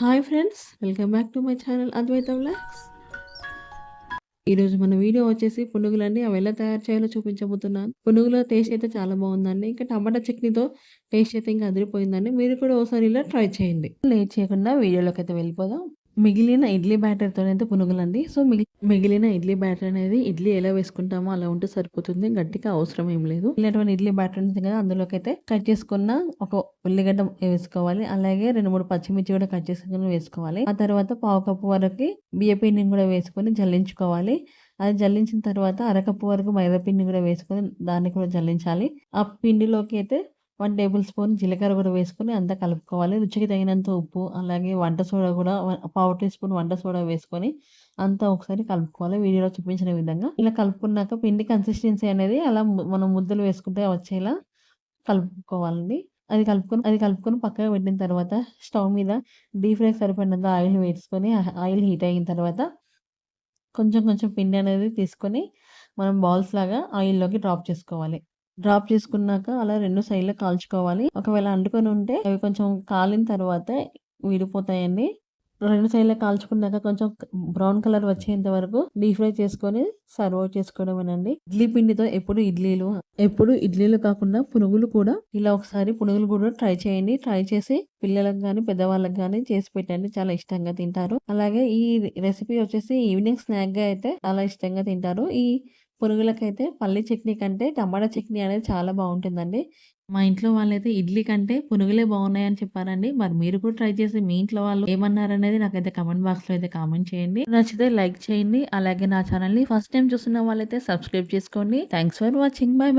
Hi friends welcome back to my channel Advaita blogs ఈరోజు మన video వచ్చేసి పునుగులన్నీ అవి ఎలా తయారు చేయాలో చూపించబోతున్నాను. పునుగుల టేస్ట్ అయితే చాలా బాగుందండి. ఇంకా టమాటా చట్నీతో టేస్ట్ అయితే ఇంకా అదిరిపోయిందండి. మీరు కూడా ఒకసారి ఇలా ట్రై చేయండి. లేట్ చేయకుండా వీడియోలోకి అయితే వెళ్ళిపోదాం. మిగిలిన ఇడ్లీ బ్యాటర్తో అయితే పునుగులండి. సో మిగిలి మిగిలిన ఇడ్లీ బ్యాటర్ అనేది ఇడ్లీ ఎలా వేసుకుంటామో అలా ఉంటే సరిపోతుంది. గట్టిగా అవసరం ఏం లేదు. మిగిలినటువంటి ఇడ్లీ బ్యాటర్ ఉంటుంది కదా అందులోకి అయితే కట్ చేసుకున్న ఒక ఉల్లిగడ్డ వేసుకోవాలి. అలాగే రెండు మూడు పచ్చిమిర్చి కూడా కట్ చేసుకుని వేసుకోవాలి. ఆ తర్వాత పావు కప్పు వరకు బియ్య పిండిని కూడా వేసుకొని జల్లించుకోవాలి. అది జల్లించిన తర్వాత అరకప్పు వరకు మైదా పిండి కూడా వేసుకొని దాన్ని కూడా జల్లించాలి. ఆ పిండిలోకి అయితే వన్ టేబుల్ స్పూన్ జీలకర్ర కూడా వేసుకొని అంతా కలుపుకోవాలి. రుచికి తగినంత ఉప్పు అలాగే వంట సోడా కూడా పావు టీ స్పూన్ వంట సోడా వేసుకొని అంతా ఒకసారి కలుపుకోవాలి. వీడియోలో చూపించిన విధంగా. ఇలా కలుపుకున్నాక పిండి కన్సిస్టెన్సీ అనేది అలా మనం ముద్దలు వేసుకుంటే వచ్చేలా కలుపుకోవాలండి. అది కలుపుకొని అది కలుపుకొని పక్కగా పెట్టిన తర్వాత స్టవ్ మీద డీప్ ఫ్రై సరిపడినంత ఆయిల్ వేసుకొని ఆయిల్ హీట్ అయిన తర్వాత కొంచెం కొంచెం పిండి అనేది తీసుకొని మనం బాల్స్ లాగా ఆయిల్లోకి డ్రాప్ చేసుకోవాలి. డ్రాప్ చేసుకున్నాక అలా రెండు సైడ్లు కాల్చుకోవాలి. ఒకవేళ అంటుకొని ఉంటే అవి కొంచెం కాలిన తర్వాత విడిపోతాయండి. రెండు సైడ్లు కాల్చుకున్నాక కొంచెం బ్రౌన్ కలర్ వచ్చేంత వరకు డీప్ ఫ్రై చేసుకొని సర్వ్ చేసుకోవడమేనండి. ఇడ్లీ పిండితో ఎప్పుడు ఇడ్లీలు ఎప్పుడు ఇడ్లీలు కాకుండా పునుగులు కూడా ఇలా ఒకసారి పునుగులు కూడా ట్రై చేయండి. ట్రై చేసి పిల్లలకు కానీ పెద్దవాళ్ళకి కానీ చేసి పెట్టండి. చాలా ఇష్టంగా తింటారు. అలాగే ఈ రెసిపీ వచ్చేసి ఈవినింగ్ స్నాక్గా అయితే చాలా ఇష్టంగా తింటారు. ఈ పురుగులకైతే పల్లి చట్నీ కంటే టమాటా చట్నీ అనేది చాలా బాగుంటుందండి. మా ఇంట్లో వాళ్ళైతే ఇడ్లీ కంటే పునుగులే బాగున్నాయని చెప్పారండి. మరి మీరు కూడా ట్రై చేసి మీ ఇంట్లో వాళ్ళు ఏమన్నారనేది నాకైతే కమెంట్ బాక్స్లో అయితే కామెంట్ చేయండి. నచ్చితే లైక్ చేయండి. అలాగే నా ఛానల్ని ఫస్ట్ టైం చూస్తున్న వాళ్ళైతే సబ్స్క్రైబ్ చేసుకోండి. Thanks for watching. బై.